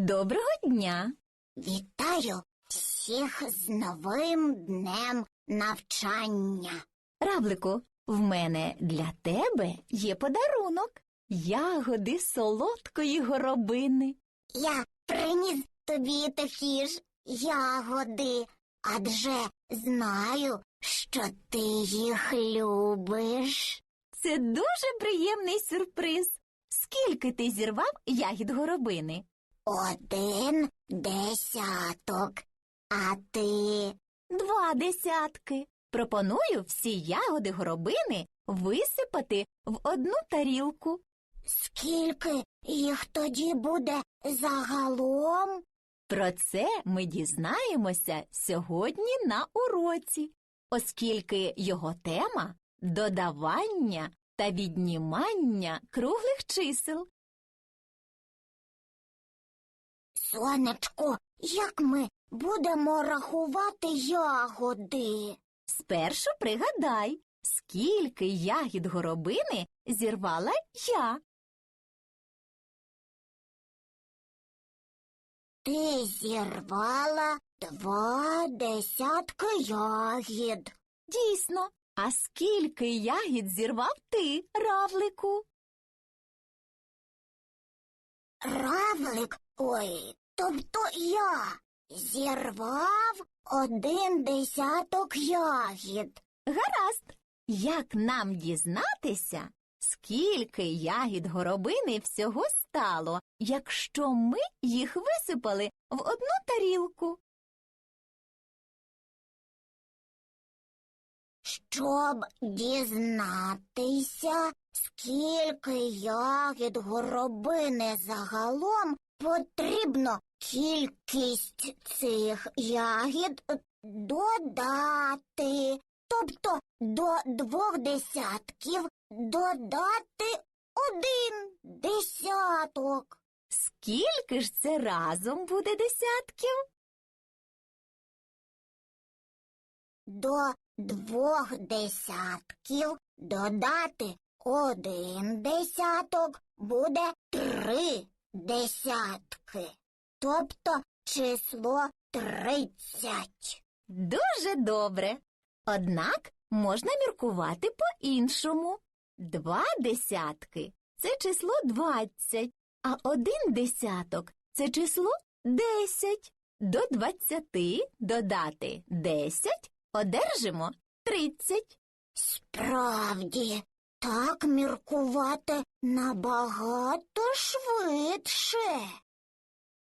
Доброго дня! Вітаю всіх з новим днем навчання. Равлику, в мене для тебе є подарунок. Ягоди солодкої горобини. Я приніс тобі такі ж ягоди, адже знаю, що ти їх любиш. Це дуже приємний сюрприз. Скільки ти зірвав ягід горобини? Один десяток. А ти Два десятки. Пропоную всі ягоди горобини висипати в одну тарілку. скільки їх тоді буде загалом? Про це ми дізнаємося сьогодні на уроці, оскільки його тема додавання та віднімання круглих чисел. Сонечко, як ми будемо рахувати ягоди? Спершу пригадай, скільки ягід горобини зірвала я. Ти зірвала два десятки ягід. Дійсно, а скільки ягід зірвав ти, равлику? Равлик, ой, тобто я зірвав один десяток ягід. Гаразд. Як нам дізнатися, скільки ягід горобини всього стало, якщо ми їх висипали в одну тарілку? Щоб дізнатися, скільки ягід горобини загалом, потрібно кількість цих ягід додати. Тобто до двох десятків додати один десяток. Скільки ж це разом буде десятків? До двох десятків додати один десяток буде три десятки, тобто число тридцять. Дуже добре. Однак можна міркувати по-іншому. Два десятки це число двадцять, а один десяток це число десять. До двадцяти додати десять одержимо тридцять. Справді, так міркувати набагато швидше.